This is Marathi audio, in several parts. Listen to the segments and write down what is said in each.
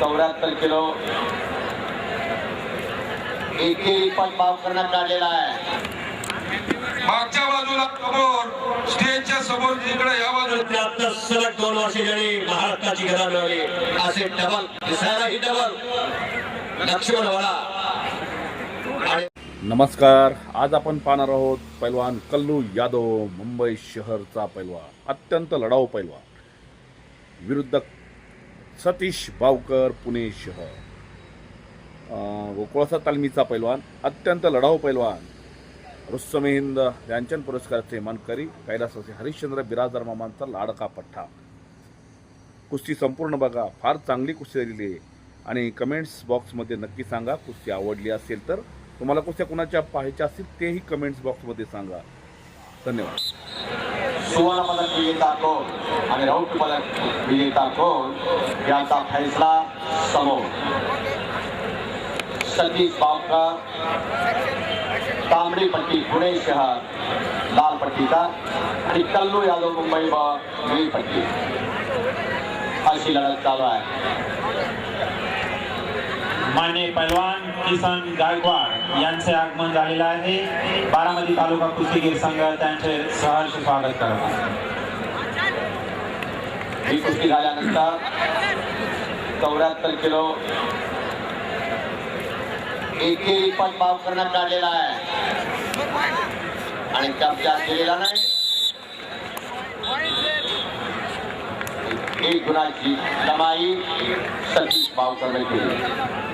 चौऱ्याहत्तर किलो. एकेरी पण भाव करण्यात काढलेला आहे. मागच्या बाजूला समोर स्टेजच्या समोर इकडे या बाजूला. आता सलग दोन वर्षे ज्यांनी महाराष्ट्राची गदा मिळवली. असे डबल दिसायलाही डबल लक्ष्मण वाडा. नमस्कार. आज आपण पाहणार आहोत पैलवान कल्लू यादव मुंबई शहरचा पैलवान अत्यंत लढाऊ पैलवान. विरुद्ध सतीश बावकर पुणे शहर. गोकुळासा तालमीचा पैलवान अत्यंत लढाऊ पैलवान रुस्तम हिंद ध्यानचंद पुरस्काराचे मानकरी कैलासवासी हरिश्चंद्र बिराजदार मामांचा लाडका पठ्ठा. कुस्ती संपूर्ण बघा फार चांगली कुस्ती झालेली आहे. आणि कमेंट्स बॉक्समध्ये नक्की सांगा कुस्ती आवडली असेल तर. तुम्हाला कुस्त्या कुणाच्या पाहायच्या असतील तेही कमेंट्स बॉक्समध्ये सांगा. धन्यवाद. सुवर्ण पदक विजेता कोण आणि रौप्य पदक विजेता कोण याचा फैसला समोर. सतीश बावकर तांबडी पट्टी पुणे शहर लाल पट्टीचा आणि कल्लू यादव मुंबई व निळी पट्टी अशी लढत चालू आहे. मान्य पहलवान किसन गायकवाड यांचे आगमन झालेलं आहे. बारामती तालुका कुस्तीगीर संघ त्यांचे सहर्ष स्वागत करत. ही कुस्ती झाल्यानंतर चौऱ्याहत्तर किलो एकेरी पण भाव करण्यात आलेला आहे. आणि कब्जा केलेला नाही. एक गुणाची कमाई सतीश बावकर केली.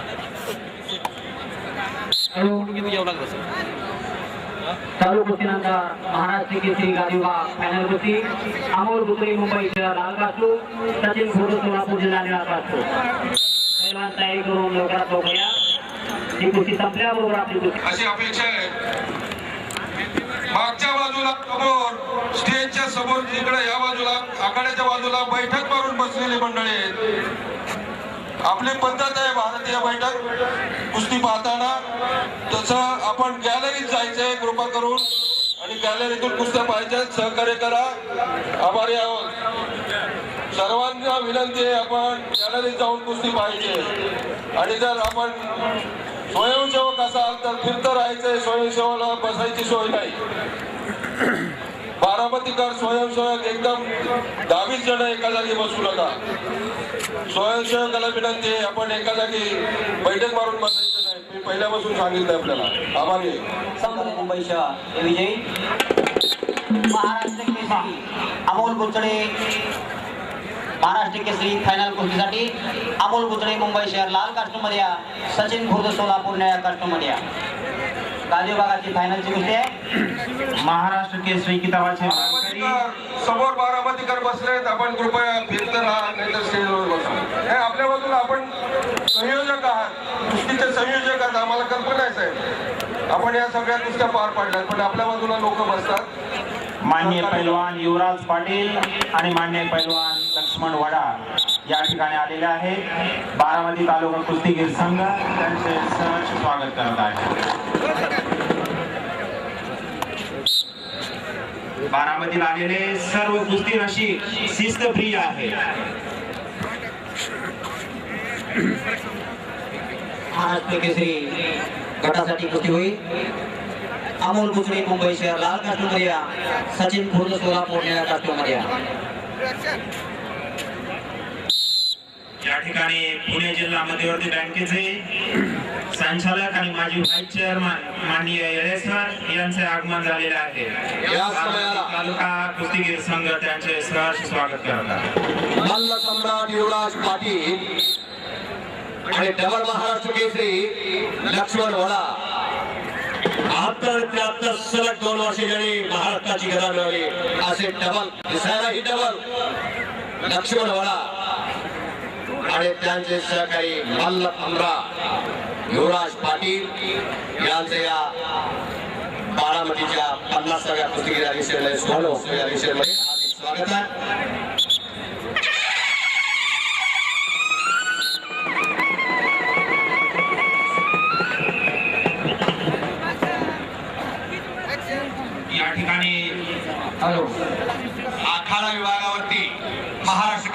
चालू कुस्तीनंतर महाराष्ट्र केसरी गाडीवा फायनल कुस्ती अमोल कुत्री मुंबई शहर लाल कासू सचिन फोटो सोलापूर जिल्हा निळा कासू पहिला तयारी करून लवकरात लवकर या. ही कुस्ती संपल्याबरोबर आपली कुस्ती. अशी अपेक्षा आहे. मागच्या बाजूला समोर स्टेजच्या समोर इकडे या बाजूला आखाड्याच्या बाजूला बैठक मारून बसलेली मंडळी आहेत. आपली पद्धत आहे भारतीय बैठक. कुस्ती पाहताना तसं आपण गॅलरीत जायचंय कृपा करून. आणि गॅलरीतून कुस्त्या पाहिजे सहकार्य करा. आभारी आहोत. सर्वांना विनंती आहे आपण गॅलरीत जाऊन कुस्ती पाहिजे आणि जर आपण स्वयंसेवक असाल तर फिरतं राहायचंय स्वयंसेवकाला बसायची सोय नाही. बारामतीकर स्वयंसेवक एकदम दहावीस जण एका जागी बसू नका. स्वयंसेवकाला विनंती आहे आपण एका जागी बैठक मारून बसायचं नाही. मी पहिल्यापासून सांगितलं आपल्याला. आभारी आहे. मुंबई शहर. विजयी? महाराष्ट्र केसरी. अमोल गुचडे महाराष्ट्र केसरी फायनल कुस्तीसाठी. अमोल गुचडे मुंबई शहर. लाल कास्टमध्ये या. सचिन खुर्द सोलापूर निळ्या कास्टमध्ये या. गादी विभागाची फायनलची कुस्ती आहे. महाराष्ट्र केसरी किताबाचे समोर बारामतीकर बसलेत आपण कृपया फिरत राहा नाही तर स्टेजवर बसा. हे आपल्या बाजूला आपण संयोजक आहात. कुस्तीचे संयोजक आहात. आम्हाला कल्पना आहे साहेब. आपण या सगळ्या कुस्त्या पार पाडल्यात पण आपल्या बाजूला लोक बसतात. मान्य पैलवान युवराज पाटील आणि मान्य पैलवान लक्ष्मण वडा या ठिकाणी आलेले आहेत. बारामती तालुका कुस्तीगीर संघ त्यांचे सहर्ष स्वागत करत आहे बारामतीला आलेले सर्व कुस्ती रसिक शिस्तप्रिय आहे. महाराष्ट्र केसरी गटासाठी कुस्ती होईल. अमोल गुचडे मुंबई शहर लाल कास्टूम सचिन खुर्द सोलापूर निळ्या कास्टूम या ठिकाणी पुणे जिल्हा मध्यवर्ती बँकेचे संचालक आणि माजी व्हाईस चेअरमन माननीय येळेसर यांचे आगमन झालेले आहे. तालुका कुस्तीगीर संघ त्यांचे सहर्ष स्वागत करत आहे मल्ल सम्राट युवराज पाटील आणि डबल महाराष्ट्र केसरी लक्ष्मण वडा. बहात्तर त्र्याहत्तर सलग दोन वर्षे ज्यांनी महाराष्ट्राची गदा मिळवली असे डबल दिसायलाही डबल लक्ष्मण वडा. आणि त्यांचे सहकारी मल्ल अमरा युवराज पाटील यांचे या बारामतीच्या पन्नासाव्या कुस्तीगीर हार्दिक स्वागत आहे. या ठिकाणी आखाडा विभागावरती महाराष्ट्र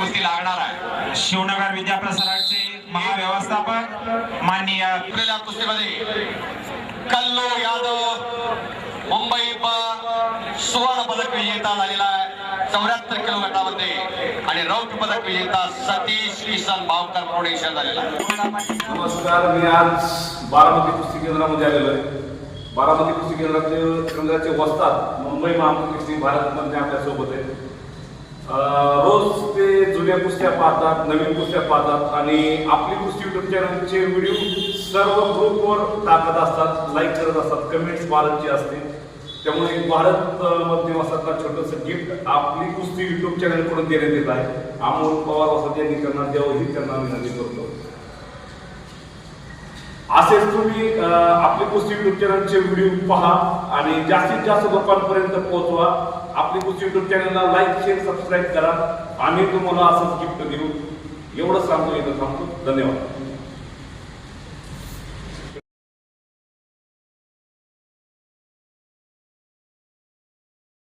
कुस्ती लागणार आहे. शिवनगर विद्याप्रसाराचे महाव्यवस्थापक माननीय क्रीडा कुस्तीमध्ये कल्लू यादव मुंबई सुवर्ण पदक विजेता झालेला आहे. चौऱ्याहत्तर किलो गटामध्ये आणि रौप्य पदक विजेता सतीश किसन भावकर प्रोडेशन झालेला नमस्कार मी आज बारामती कुस्ती केंद्रामध्ये आलेलो आहे. बारामती कुस्ती केंद्राचे केंद्राचे वस्तात मुंबई महाकुस्ती आपल्या आपल्यासोबत आहे रोज ते जुन्या कुस्त्या पाहतात नवीन कुस्त्या पाहतात आणि आपली कुस्ती युट्यूब चॅनलचे व्हिडिओ सर्व ग्रुपवर टाकत असतात लाईक करत असतात कमेंट्स भारतची असते. त्यामुळे भारत अं, मध्ये छोटंसं गिफ्ट आपली कुस्ती युट्यूब चॅनलकडून देण्यात येत आहे. अमोल पवार वसत यांनी करणार देवही त्यांना विनंती करतो. असेच तुम्ही आपले आपली कुस्ती युट्यूब चॅनलचे व्हिडिओ पहा आणि जास्तीत जास्त लोकांपर्यंत पोहोचवा. आपली कुस्ती युट्यूब चॅनलला लाईक शेअर सबस्क्राईब करा. आम्ही तुम्हाला असंच गिफ्ट देऊ. एवढं सांगतो इथं थांबतो. धन्यवाद.